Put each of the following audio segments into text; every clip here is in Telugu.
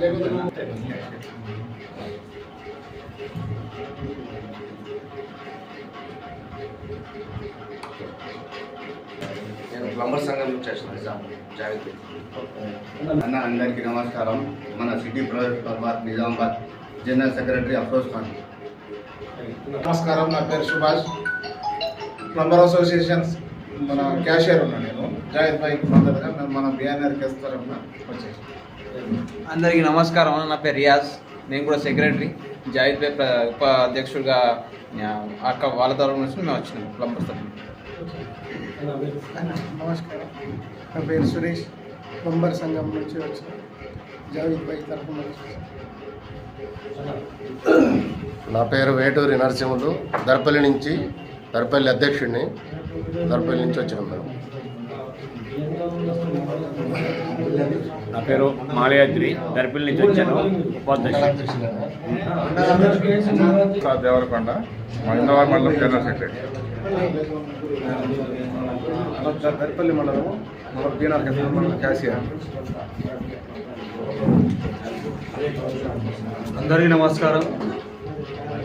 లేకపోతే నువ్వు- నేను ప్లంబర్ సంఘం నుంచి వచ్చిన నిజాం జావేద్ అన్న అందరికీ నమస్కారం. మన city private plumber Nizamabad general secretary Afroz Khan. నమస్కారం నా పేరు సుభాష్. ప్లంబర్ అసోసియేషన్ మన క్యాషియర్ ఉన్నా నేను. జాహిద్ భాయ్ మద్దతుగా మేము మన బిఆర్ఆర్ కేసు తరఫున వచ్చేసి అందరికీ నమస్కారం. నా పేరు రియాజ్. నేను కూడా సెక్రటరీ. జాయిద్ ప్ర- ఉప అధ్యక్షుడిగా అక్క వాళ్ళ తరఫు నుంచి మేము వచ్చినాం ప్లంబర్స్ తరఫున. నమస్కారం నా పేరు సురేష్. బంబర్ సంఘం నుంచి వచ్చిన తరఫున నా పేరు వేటూరి నరసింహులు. దర్పల్లి నుంచి దర్పల్లి అధ్యక్షుడిని దర్పల్లి నుంచి వచ్చినాం నా పేరు మాలయాద్రి. దర్పిల్ నుంచి వచ్చాను. ఉపాధ్యక్షుడు. దేవరకొండ మహిళవారి మండలం జనరల్ సెక్రటరీ. దరిపల్లి మండలము మన మండలం క్యాషియర్ అందరికీ నమస్కారం.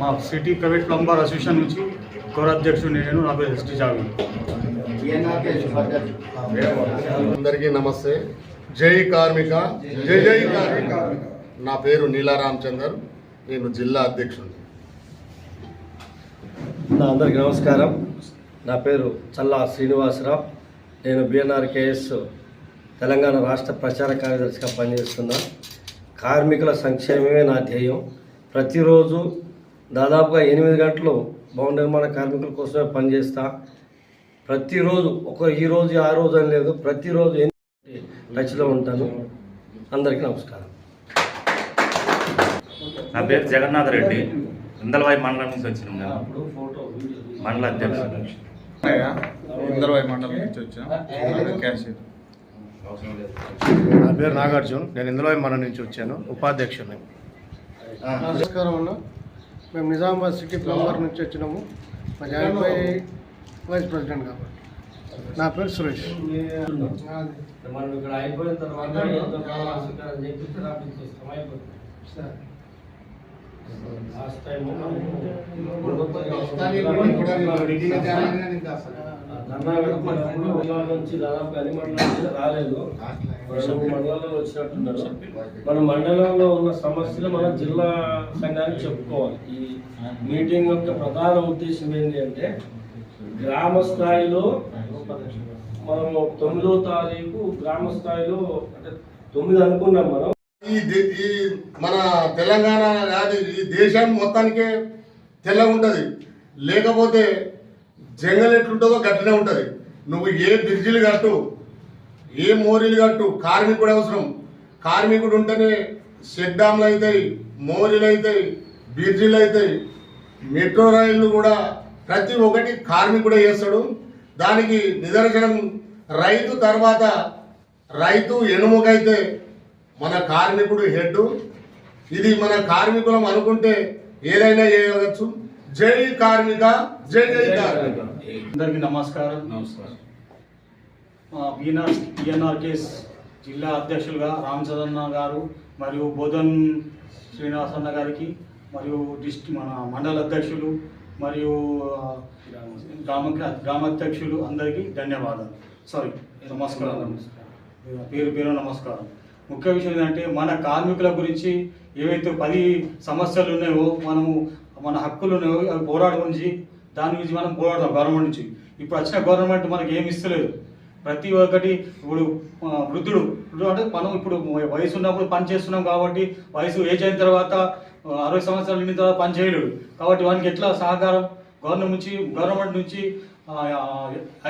మా సిటీ ప్రైవేట్ ప్లంబర్ అసోసియేషన్ నుంచి గౌరవాధ్యక్షుడు నేను నా పేరు ఎస్టీ జావి. అందరికీ నమస్తే. జై కార్మిక. జై జై కార్మిక. నా పేరు నీలా రామచందర్ నేను జిల్లా అధ్యక్షుడిని నా అందరికీ నమస్కారం. నా పేరు చల్లా శ్రీనివాసరావు. నేను బిఎన్ఆర్ కేఎస్ తెలంగాణ రాష్ట్ర ప్రచార కార్యదర్శిగా పనిచేస్తున్నా కార్మికుల సంక్షేమమే నా ధ్యేయం. ప్రతిరోజు దాదాపుగా ఎనిమిది గంటలు భవన నిర్మాణ కార్మికుల కోసమే పనిచేస్తా. ప్రతిరోజు ఒక ఈ రోజు ఆ రోజు అని లేదు ప్రతిరోజు ఎనిమిది టచ్లో ఉంటాను. అందరికీ నమస్కారం. నా పేరు జగన్నాథ్ రెడ్డి. ఇందలవాయి మండలం నుంచి వచ్చినాం మండల అధ్యక్షుడు. ఇందరవాయి మండలం నుంచి వచ్చాం క్యాషియర్ నా పేరు నాగార్జున్. నేను ఇందులో మన నుంచి వచ్చాను. ఉపాధ్యక్షుడిని. నమస్కారం అన్న. మేము నిజామాబాద్ సిటీ ప్లంబర్ నుంచి వచ్చినాము. మా జావేద్ భాయ్ వైస్ ప్రెసిడెంట్ కాబట్టి. నా పేరు సురేష్. మనం ఇక్కడ అయిపోయిన తర్వాత ఎంతో కాలం స్వీకారం చేపిస్తే రాపించేస్తాం అయిపోతుంది లాస్ట్ టైం ధర్నా పెట్టినప్పుడు మండలాల నుంచి దాదాపు అన్ని మండలాల నుంచి రాలేదు. రెండు మండలాల్లో వచ్చినట్టున్నారు. మన మండలంలో ఉన్న సమస్యలు మన జిల్లా సంఘానికి చెప్పుకోవాలి. ఈ మీటింగ్ యొక్క ప్రధాన ఉద్దేశం ఏంటి అంటే గ్రామ స్థాయిలో మనము తొమ్మిదో తారీఖు గ్రామ స్థాయిలో అంటే తొమ్మిది అనుకున్నాం మనం. ఈ దే- ఈ మన తెలంగాణ ఈ దేశం మొత్తానికే తెల్ల ఉంటుంది లేకపోతే జంగల్ ఎట్లుంటుందో గట్లనే ఉంటుంది. నువ్వు ఏ బ్రిడ్జిలు కట్టు ఏ మోరీలు కట్టు కార్మికుడు అవసరం. కార్మికుడు ఉంటేనే షెడ్ డామ్లు అవుతాయి మోరీలు అవుతాయి బ్రిడ్జిలు అవుతాయి మెట్రో రైళ్ళు కూడా ప్రతి ఒక్కటి కార్మికుడే చేస్తాడు. దానికి నిదర్శనం రైతు తర్వాత రైతు ఎనుముకైతే మన కార్మికుడు హెడ్ ఇది మన కార్మికులం అనుకుంటే ఏదైనా చేయవచ్చు జై కార్మిక జై జై కార్మిక. అందరికీ నమస్కారం. నమస్కారం. బిఎన్ఆర్ బిఎన్ఆర్ కేస్ జిల్లా అధ్యక్షులుగా రామచంద్రన్న గారు మరియు బోధన్ శ్రీనివాసన్న గారికి మరియు డిస్ట్ మన మండల అధ్యక్షులు మరియు గ్రామ గ్రామాధ్యక్షులు అందరికీ ధన్యవాదాలు. సారీ నమస్కారం. పేరు పేరు నమస్కారం. ముఖ్య విషయం ఏంటంటే మన కార్మికుల గురించి ఏవైతే పది సమస్యలు ఉన్నాయో మనము మన హక్కులను ఉన్నాయో పోరాటం గురించి దాని గురించి మనం పోరాడతాం గవర్నమెంట్ నుంచి. ఇప్పుడు వచ్చిన గవర్నమెంట్ మనకి ఏమి ఇస్తలేదు. ప్రతి ఒక్కటి ఇప్పుడు వృద్ధుడు అంటే మనం ఇప్పుడు వయసు ఉన్నప్పుడు పని చేస్తున్నాం కాబట్టి వయసు ఏజ్ అయిన తర్వాత అరవై సంవత్సరాలు నిండిన తర్వాత పని చేయలేడు. కాబట్టి వానికి ఎట్లా సహకారం? గవర్నమెంట్ నుంచి గవర్నమెంట్ నుంచి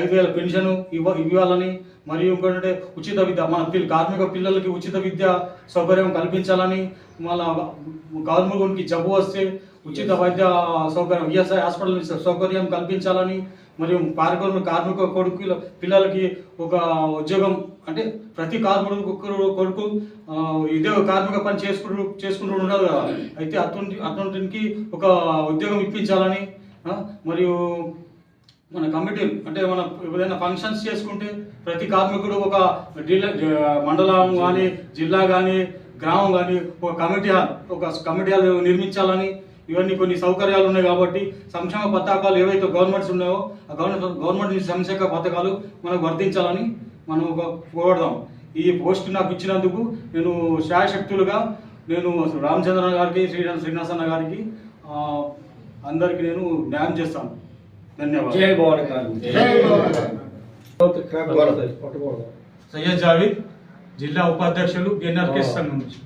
ఐదు వేల పెన్షన్ ఇవ్వ ఇవ్వాలని మరియు ఇంకోటంటే ఉచిత విద్య మన పిల్ల కార్మిక పిల్లలకి ఉచిత విద్య సౌకర్యం కల్పించాలని మళ్ళా గవర్నమెంట్ జబ్బు వస్తే ఉచిత వైద్య సౌకర్యం ఈఎస్ఐ హాస్పిటల్ సౌకర్యం కల్పించాలని మరియు కార్మికులు కార్మిక కొడుకుల పిల్లలకి ఒక ఉద్యోగం అంటే ప్రతి కార్మికుడు కొడుకు ఇదే కార్మిక పని చేసుకుంటూ చేసుకుంటూ ఉండదు కదా. అయితే అటువంటి అటువంటికి ఒక ఉద్యోగం ఇప్పించాలని మరియు మన కమిటీలు అంటే మన ఏదైనా ఫంక్షన్స్ చేసుకుంటే ప్రతి కార్మికుడు ఒక మండలం కానీ జిల్లా కానీ గ్రామం కానీ ఒక కమిటీ హాల్ ఒక కమిటీ హాల్ నిర్మించాలని ఇవన్నీ కొన్ని సౌకర్యాలు ఉన్నాయి కాబట్టి సంక్షేమ పథకాలు ఏవైతే గవర్నమెంట్స్ ఉన్నాయో ఆ గవర్నమెంట్ గవర్నమెంట్ నుంచి సంక్షేమ పథకాలు మనకు వర్తించాలని మనం ఒక కోరదాం. ఈ పోస్ట్ నాకు ఇచ్చినందుకు నేను శాయశక్తులుగా నేను రామచంద్ర గారికి శ్రీరామ్ శ్రీనివాస అన్న గారికి ఆ, అందరికీ నేను న్యాయం చేస్తాను. ధన్యవాదాలు. జై భవన కార్మిక సయ్యద్ జావీద్ జిల్లా ఉపాధ్యక్షులు బిఎన్ఆర్కే సంఘం నుంచి.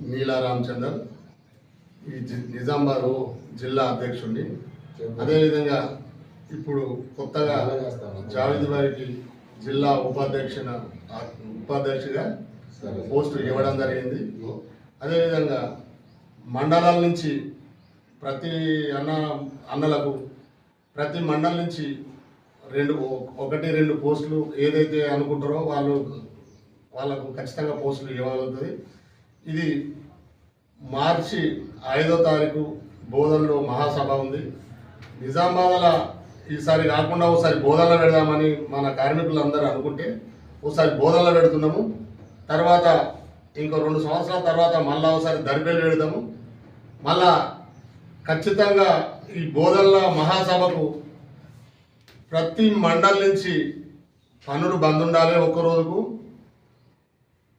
నీలా రామచందర్ ఈ జి- నిజామాబాద్ జిల్లా అధ్యక్షుడిని అదేవిధంగా ఇప్పుడు కొత్తగా జావేద్ వారికి జిల్లా ఉపాధ్యక్షున ఉపాధ్యక్షుగా పోస్టు ఇవ్వడం జరిగింది. అదేవిధంగా మండలాల నుంచి ప్రతి అన్న అన్నలకు ప్రతి మండలం నుంచి రెండు ఒకటి రెండు పోస్టులు ఏదైతే అనుకుంటారో వాళ్ళు వాళ్ళకు ఖచ్చితంగా పోస్టులు ఇవ్వగలుగుతుంది. ఇది మార్చి ఐదో తారీఖు బోధనలో మహాసభ ఉంది. నిజామాబాద్లో ఈసారి కాకుండా ఒకసారి బోధనలో పెడదామని మన కార్మికులందరూ అనుకుంటే ఒకసారి బోధనలో పెడుతున్నాము. తర్వాత ఇంకో రెండు సంవత్సరాల తర్వాత మళ్ళా ఒకసారి దర్బేలు పెడదాము. మళ్ళా ఖచ్చితంగా ఈ బోధనల మహాసభకు ప్రతి మండలి నుంచి పనులు బంద్ ఉండాలి ఒక్క రోజుకు.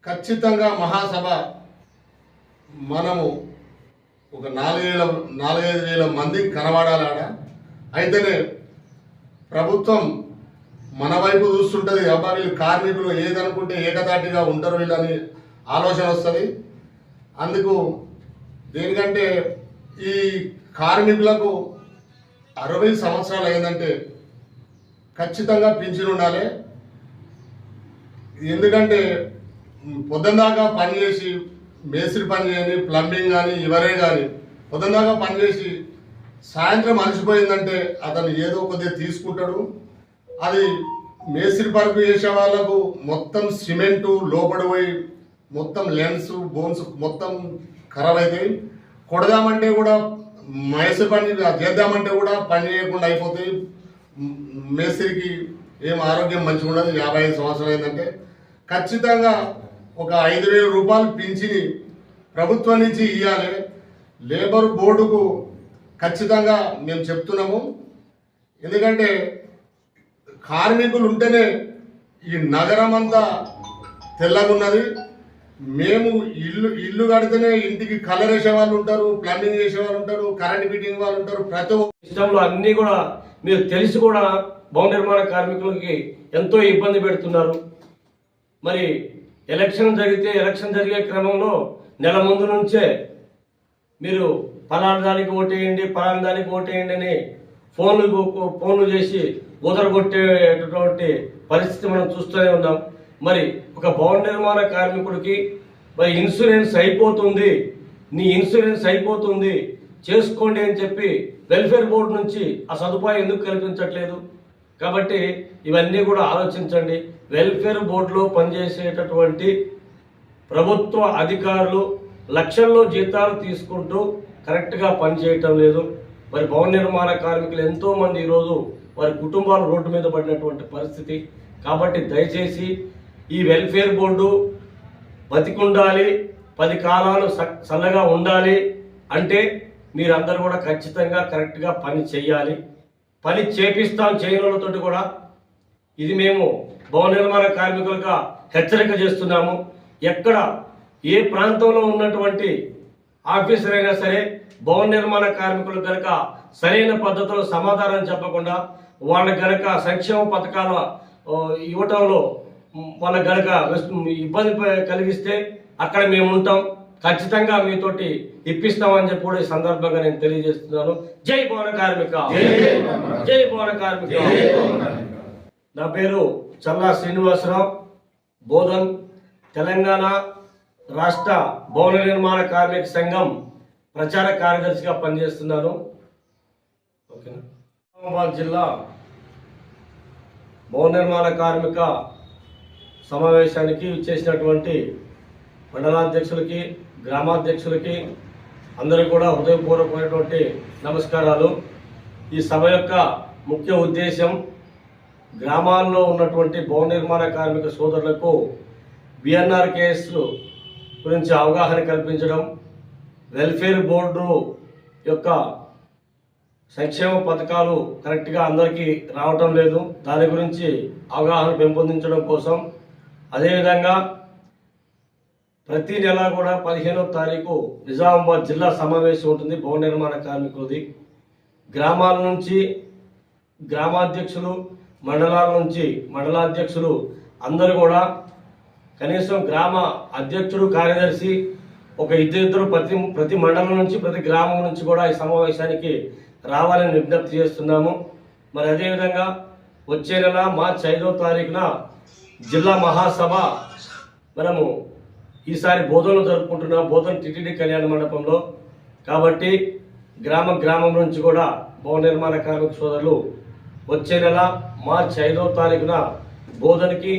ఖచ్చితంగా మహాసభ మనము ఒక నాలుగేళ్ళ నాలుగైదు వేల మంది కనబడాలి ఆడ అయితేనే ప్రభుత్వం మన వైపు చూస్తుంటుంది అబ్బా వీళ్ళు కార్మికులు ఏదనుకుంటే ఏకతాటిగా ఉంటారు వీళ్ళని ఆలోచన వస్తుంది. అందుకు దేనికంటే ఈ కార్మికులకు అరవై సంవత్సరాలు అయిందంటే ఖచ్చితంగా పింఛన్ ఉండాలి. ఎందుకంటే పొద్దున పొద్దున్నదాకా పని చేసి మేస్త్రి పని కానీ ప్లంబింగ్ కానీ ఎవరే కానీ పొద్దున్నదాకా పని చేసి సాయంత్రం అలసిపోయిందంటే అతను ఏదో కొద్దిగా తీసుకుంటాడు. అది మేస్త్రి పరుపు చేసే వాళ్ళకు మొత్తం సిమెంటు లోపడిపోయి మొత్తం లెన్స్ బోన్స్ మొత్తం ఖరాబ్ అవుతాయి కొడదామంటే కూడా మేస్త్రి పని చేద్దామంటే కూడా పని చేయకుండా అయిపోతాయి మేస్త్రికి ఏం ఆరోగ్యం మంచిగా ఉండదు. యాభై ఐదు సంవత్సరాలు అయిందంటే ఖచ్చితంగా ఒక ఐదు వేల రూపాయలు పింఛని ప్రభుత్వం నుంచి ఇవ్వాలి లేబర్ బోర్డుకు ఖచ్చితంగా మేము చెప్తున్నాము. ఎందుకంటే కార్మికులు ఉంటేనే ఈ నగరం అంతా తెల్లగున్నది. మేము ఇల్లు ఇల్లు కడితేనే ఇంటికి కలర్ వేసే వాళ్ళు ఉంటారు ప్లంబింగ్ చేసే వాళ్ళు ఉంటారు కరెంట్ ఫిట్టింగ్ వాళ్ళు ఉంటారు ప్రతి ఒక్క సిస్టంలో అన్నీ కూడా మీరు తెలిసి కూడా భవన నిర్మాణ కార్మికులకి ఎంతో ఇబ్బంది పెడుతున్నారు. మరి ఎలక్షన్ జరిగితే ఎలక్షన్ జరిగే క్రమంలో నెల ముందు నుంచే మీరు పలానా దానికి ఓటేయండి పలానా దానికి ఓటేయండి అని ఫోన్లు ఫోన్లు చేసి ఉదరగొట్టేటటువంటి పరిస్థితి మనం చూస్తూనే ఉన్నాం. మరి ఒక భవన నిర్మాణ కార్మికుడికి మరి ఇన్సూరెన్స్ అయిపోతుంది నీ ఇన్సూరెన్స్ అయిపోతుంది చేసుకోండి అని చెప్పి వెల్ఫేర్ బోర్డు నుంచి ఆ సదుపాయం ఎందుకు కల్పించట్లేదు? కాబట్టి ఇవన్నీ కూడా ఆలోచించండి. వెల్ఫేర్ బోర్డులో పనిచేసేటటువంటి ప్రభుత్వ అధికారులు లక్షల్లో జీతాలు తీసుకుంటూ కరెక్ట్గా పనిచేయటం లేదు. మరి భవన నిర్మాణ కార్మికులు ఎంతోమంది ఈరోజు వారి కుటుంబాలు రోడ్డు మీద పడినటువంటి పరిస్థితి. కాబట్టి దయచేసి ఈ వెల్ఫేర్ బోర్డు బతికుండాలి పది కాలాలు స- చల్లగా ఉండాలి అంటే మీరందరూ కూడా ఖచ్చితంగా కరెక్ట్గా పని చేయాలి. పని చేపిస్తాం చేయనులతోటి కూడా ఇది మేము భవన నిర్మాణ కార్మికులుగా హెచ్చరిక చేస్తున్నాము. ఎక్కడ ఏ ప్రాంతంలో ఉన్నటువంటి ఆఫీసర్ అయినా సరే భవన నిర్మాణ కార్మికులు కనుక సరైన పద్ధతిలో సమాధానం చెప్పకుండా వాళ్ళకి గనక సంక్షేమ పథకాల ఇవ్వటంలో వాళ్ళకి గనక ఇబ్బంది కలిగిస్తే అక్కడ మేము ఉంటాం. ఖచ్చితంగా మీతోటి ఇప్పిస్తామని చెప్పి కూడా ఈ సందర్భంగా నేను తెలియజేస్తున్నాను. జై భవన కార్మిక! జై భవన కార్మిక! నా పేరు చల్లా శ్రీనివాసరావు బోధన్ తెలంగాణ రాష్ట్ర భవన నిర్మాణ కార్మిక సంఘం ప్రచార కార్యదర్శిగా పనిచేస్తున్నాను. ఓకేనా? నిజామాబాద్ జిల్లా భవన నిర్మాణ కార్మిక సమావేశానికి చేసినటువంటి మండలాధ్యక్షులకి గ్రామాధ్యక్షులకి అందరూ కూడా హృదయపూర్వకమైనటువంటి నమస్కారాలు. ఈ సభ యొక్క ముఖ్య ఉద్దేశం గ్రామాల్లో ఉన్నటువంటి భవన నిర్మాణ కార్మిక సోదరులకు బిఎన్ఆర్ కేఎస్లు గురించి అవగాహన కల్పించడం వెల్ఫేర్ బోర్డు యొక్క సంక్షేమ పథకాలు కరెక్ట్గా అందరికీ రావటం లేదు. దాని గురించి అవగాహన పెంపొందించడం కోసం అదేవిధంగా ప్రతి నెల కూడా పదిహేనో తారీఖు నిజామాబాద్ జిల్లా సమావేశం ఉంటుంది భవన నిర్మాణ కార్మికులది. గ్రామాల నుంచి గ్రామాధ్యక్షులు మండలాల నుంచి మండలాధ్యక్షులు అందరూ కూడా కనీసం గ్రామ అధ్యక్షుడు కార్యదర్శి ఒక ఇద్దరిద్దరు ప్రతి ప్రతి మండలం నుంచి ప్రతి గ్రామం నుంచి కూడా ఈ సమావేశానికి రావాలని విజ్ఞప్తి చేస్తున్నాము. మరి అదేవిధంగా వచ్చే నెల మార్చి ఐదో తారీఖున జిల్లా మహాసభ మనము ఈసారి బోధనలు జరుపుకుంటున్నాం బోధన టిటిడి కళ్యాణ మండపంలో. కాబట్టి గ్రామ గ్రామం నుంచి కూడా భవన నిర్మాణ కార్మిక సోదరులు వచ్చే నెల మార్చి ఐదవ తారీఖున బోధనకి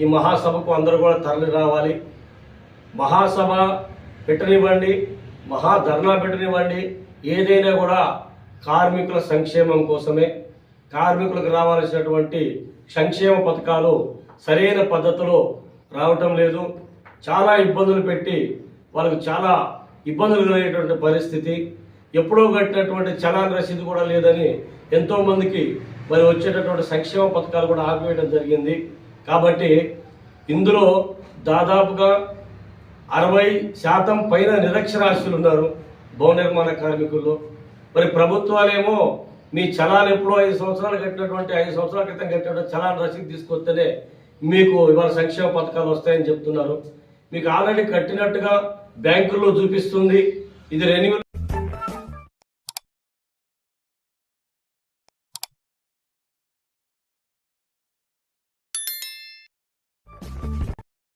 ఈ మహాసభకు అందరూ కూడా తరలి రావాలి. మహాసభ పెట్టనివ్వండి మహాధర్నా పెట్టనివ్వండి ఏదైనా కూడా కార్మికుల సంక్షేమం కోసమే. కార్మికులకు రావాల్సినటువంటి సంక్షేమ పథకాలు సరైన పద్ధతిలో రావటం లేదు. చాలా ఇబ్బందులు పెట్టి వాళ్ళకు చాలా ఇబ్బందులు కలిగేటువంటి పరిస్థితి. ఎప్పుడో కట్టినటువంటి చలాన్ రసీదు కూడా లేదని ఎంతోమందికి మరి వచ్చేటటువంటి సంక్షేమ పథకాలు కూడా ఆపివేయడం జరిగింది. కాబట్టి ఇందులో దాదాపుగా అరవై శాతం పైన నిరక్షరాస్యులు ఉన్నారు భవన నిర్మాణ కార్మికుల్లో. మరి ప్రభుత్వాలేమో మీ చలాన్ ఎప్పుడో ఐదు సంవత్సరాలు కట్టినటువంటి ఐదు సంవత్సరాల క్రితం కట్టినటువంటి చలాన్ రసీదు తీసుకొస్తేనే మీకు ఇవాళ సంక్షేమ పథకాలు వస్తాయని చెప్తున్నారు. మీకు ఆల్రెడీ కట్టినట్టుగా బ్యాంకుల్లో చూపిస్తుంది. ఇది రెన్యువల్